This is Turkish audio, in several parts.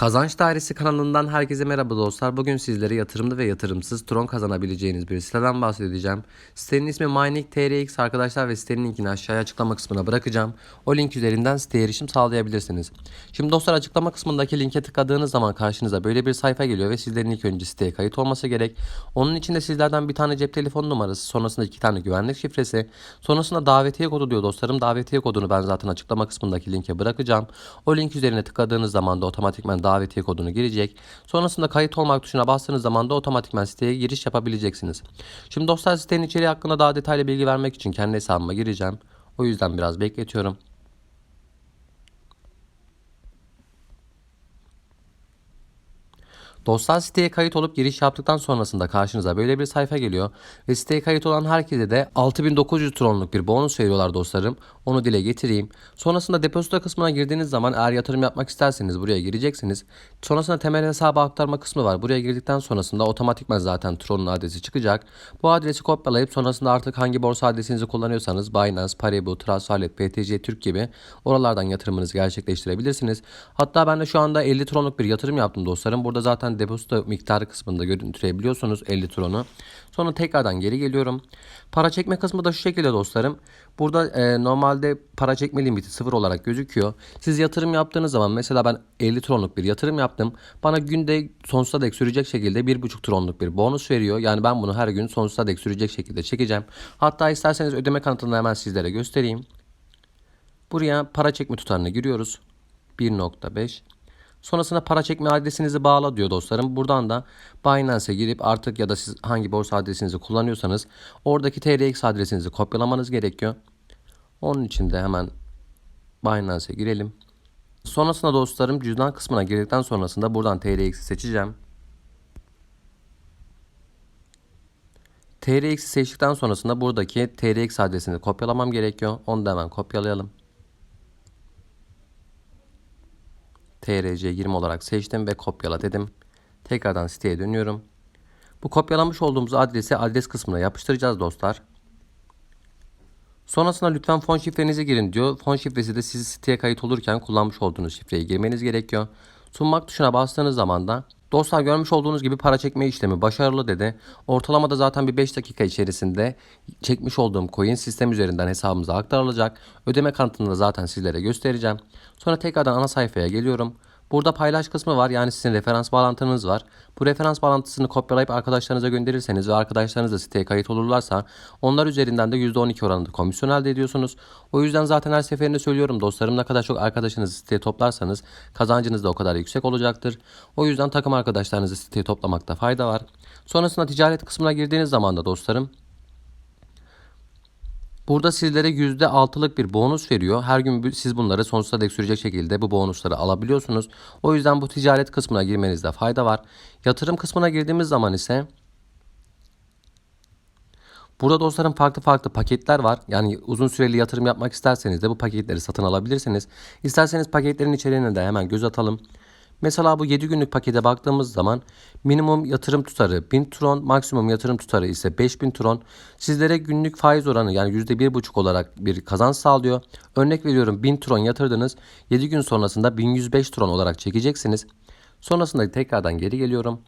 Kazanç Dairesi kanalından herkese merhaba dostlar. Bugün sizlere yatırımlı ve yatırımsız Tron kazanabileceğiniz bir siteden bahsedeceğim. Sitenin ismi Mining.trx arkadaşlar ve sitenin linkini aşağıya açıklama kısmına bırakacağım. O link üzerinden siteye erişim sağlayabilirsiniz. Şimdi dostlar açıklama kısmındaki linke tıkladığınız zaman karşınıza böyle bir sayfa geliyor ve sizlerin ilk önce siteye kayıt olması gerek. Onun için de sizlerden bir tane cep telefon numarası, sonrasında iki tane güvenlik şifresi, sonrasında davetiye kodu diyor dostlarım. Davetiye kodunu ben zaten açıklama kısmındaki linke bırakacağım. O link üzerine tıkladığınız zaman da otomatikman davetiye kodunu girecek. Sonrasında kayıt olmak tuşuna bastığınız zaman da otomatikman siteye giriş yapabileceksiniz. Şimdi dostlar sitenin içeriği hakkında daha detaylı bilgi vermek için kendi hesabıma gireceğim. O yüzden biraz bekletiyorum. Dostlar siteye kayıt olup giriş yaptıktan sonrasında karşınıza böyle bir sayfa geliyor. Ve siteye kayıt olan herkese de 6900 tronluk bir bonus veriyorlar dostlarım. Onu dile getireyim. Sonrasında depozito kısmına girdiğiniz zaman eğer yatırım yapmak isterseniz buraya gireceksiniz. Sonrasında temel hesaba aktarma kısmı var. Buraya girdikten sonrasında otomatikman zaten Tron'un adresi çıkacak. Bu adresi kopyalayıp sonrasında artık hangi borsa adresinizi kullanıyorsanız Binance, Paribu, Transferlet, BTC Türk gibi oralardan yatırımınızı gerçekleştirebilirsiniz. Hatta ben de şu anda 50 Tron'luk bir yatırım yaptım dostlarım. Burada zaten depozito miktarı kısmında görüntüleyebiliyorsunuz 50 Tron'u. Sonra tekrardan geri geliyorum. Para çekme kısmı da şu şekilde dostlarım. Burada e, normalde para çekme limiti sıfır olarak gözüküyor. Siz yatırım yaptığınız zaman mesela ben 50 tronluk bir yatırım yaptım. Bana günde sonsuza dek sürecek şekilde 1,5 tronluk bir bonus veriyor. Yani ben bunu her gün sonsuza dek sürecek şekilde çekeceğim. Hatta isterseniz ödeme kanıtını hemen sizlere göstereyim. Buraya para çekme tutarını giriyoruz. 1.5 Sonrasında para çekme adresinizi bağla diyor dostlarım. Buradan da Binance'e girip artık ya da siz hangi borsa adresinizi kullanıyorsanız oradaki TRX adresinizi kopyalamanız gerekiyor. Onun için de hemen Binance'e girelim. Sonrasında dostlarım cüzdan kısmına girdikten sonrasında buradan TRX'i seçeceğim. TRX'i seçtikten sonrasında buradaki TRX adresini kopyalamam gerekiyor. Onu da hemen kopyalayalım. TRC20 olarak seçtim ve kopyala dedim. Tekrardan siteye dönüyorum. Bu kopyalamış olduğumuz adresi adres kısmına yapıştıracağız dostlar. Sonrasında lütfen fon şifrenizi girin diyor. Fon şifresi de siz siteye kayıt olurken kullanmış olduğunuz şifreyi girmeniz gerekiyor. Sunmak tuşuna bastığınız zaman da Dostlar görmüş olduğunuz gibi para çekme işlemi başarılı dedi. Ortalamada zaten bir 5 dakika içerisinde çekmiş olduğum coin sistem üzerinden hesabımıza aktarılacak. Ödeme kanıtını da zaten sizlere göstereceğim. Sonra tekrardan ana sayfaya geliyorum. Burada paylaş kısmı var yani sizin referans bağlantınız var. Bu referans bağlantısını kopyalayıp arkadaşlarınıza gönderirseniz ve arkadaşlarınız da siteye kayıt olurlarsa onlar üzerinden de %12 oranında komisyon elde ediyorsunuz. O yüzden zaten her seferinde söylüyorum dostlarım ne kadar çok arkadaşınızı siteye toplarsanız kazancınız da o kadar yüksek olacaktır. O yüzden takım arkadaşlarınızı siteye toplamakta fayda var. Sonrasında ticaret kısmına girdiğiniz zaman da dostlarım Burada sizlere %6'lık bir bonus veriyor. Her gün siz bunları sonsuza dek sürecek şekilde bu bonusları alabiliyorsunuz. O yüzden bu ticaret kısmına girmenizde fayda var. Yatırım kısmına girdiğimiz zaman ise Burada dostlarım farklı farklı paketler var. Yani uzun süreli yatırım yapmak isterseniz de bu paketleri satın alabilirsiniz. İsterseniz paketlerin içeriğine de hemen göz atalım. Mesela bu 7 günlük pakete baktığımız zaman minimum yatırım tutarı 1000 tron, maksimum yatırım tutarı ise 5000 tron. Sizlere günlük faiz oranı yani %1,5 olarak bir kazanç sağlıyor. Örnek veriyorum 1000 tron yatırdınız. 7 gün sonrasında 1105 tron olarak çekeceksiniz. Sonrasında tekrardan geri geliyorum.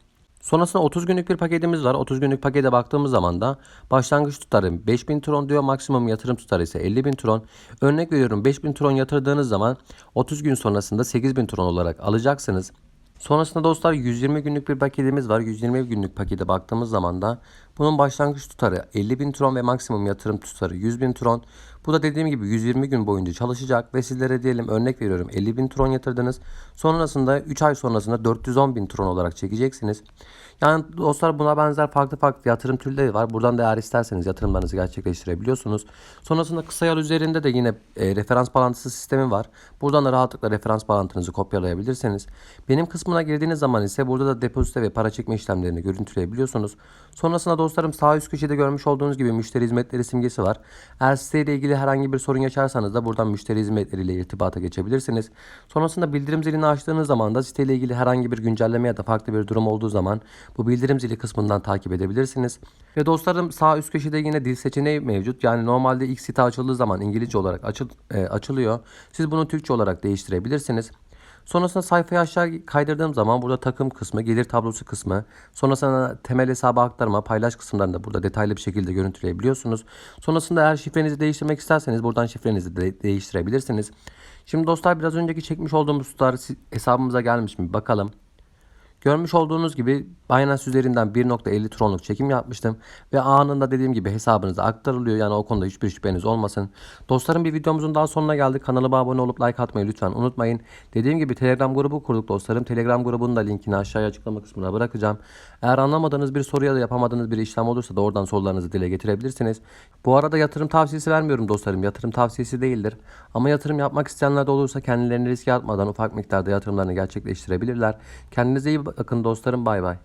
Sonrasında 30 günlük bir paketimiz var. 30 günlük pakete baktığımız zaman da başlangıç tutarı 5000 tron diyor. Maksimum yatırım tutarı ise 50.000 tron. Örnek veriyorum 5000 tron yatırdığınız zaman 30 gün sonrasında 8000 tron olarak alacaksınız. Sonrasında dostlar 120 günlük bir paketimiz var. 120 günlük pakete baktığımız zaman da bunun başlangıç tutarı 50 bin tron ve maksimum yatırım tutarı 100 bin tron. Bu da dediğim gibi 120 gün boyunca çalışacak ve sizlere diyelim örnek veriyorum 50 bin tron yatırdınız. Sonrasında 3 ay sonrasında 410 bin tron olarak çekeceksiniz. Yani dostlar buna benzer farklı farklı yatırım türleri var. Buradan da eğer isterseniz yatırımlarınızı gerçekleştirebiliyorsunuz. Sonrasında kısa yol üzerinde de yine e, referans bağlantısı sistemi var. Buradan da rahatlıkla referans bağlantınızı kopyalayabilirsiniz. Benim kısmına girdiğiniz zaman ise burada da depozito ve para çekme işlemlerini görüntüleyebiliyorsunuz. Sonrasında dostlarım sağ üst köşede görmüş olduğunuz gibi müşteri hizmetleri simgesi var. Eğer siteyle ilgili herhangi bir sorun yaşarsanız da buradan müşteri hizmetleriyle irtibata geçebilirsiniz. Sonrasında bildirim zilini açtığınız zaman da siteyle ilgili herhangi bir güncelleme ya da farklı bir durum olduğu zaman bu bildirim zili kısmından takip edebilirsiniz. Ve dostlarım sağ üst köşede yine dil seçeneği mevcut. Yani normalde ilk site açıldığı zaman İngilizce olarak açıl, e, açılıyor. Siz bunu Türkçe olarak değiştirebilirsiniz. Sonrasında sayfayı aşağı kaydırdığım zaman burada takım kısmı, gelir tablosu kısmı, sonrasında temel hesaba aktarma, paylaş kısımlarında burada detaylı bir şekilde görüntüleyebiliyorsunuz. Sonrasında eğer şifrenizi değiştirmek isterseniz buradan şifrenizi de değiştirebilirsiniz. Şimdi dostlar biraz önceki çekmiş olduğumuz tutar hesabımıza gelmiş mi bakalım. Görmüş olduğunuz gibi Binance üzerinden 1.50 tronluk çekim yapmıştım. Ve anında dediğim gibi hesabınıza aktarılıyor. Yani o konuda hiçbir şüpheniz olmasın. Dostlarım bir videomuzun daha sonuna geldik. Kanalıma abone olup like atmayı lütfen unutmayın. Dediğim gibi Telegram grubu kurduk dostlarım. Telegram grubunun da linkini aşağıya açıklama kısmına bırakacağım. Eğer anlamadığınız bir soru ya da yapamadığınız bir işlem olursa da oradan sorularınızı dile getirebilirsiniz. Bu arada yatırım tavsiyesi vermiyorum dostlarım. Yatırım tavsiyesi değildir. Ama yatırım yapmak isteyenler de olursa kendilerini riske atmadan ufak miktarda yatırımlarını gerçekleştirebilirler. Kendinize iyi bakın dostlarım. Bay bay.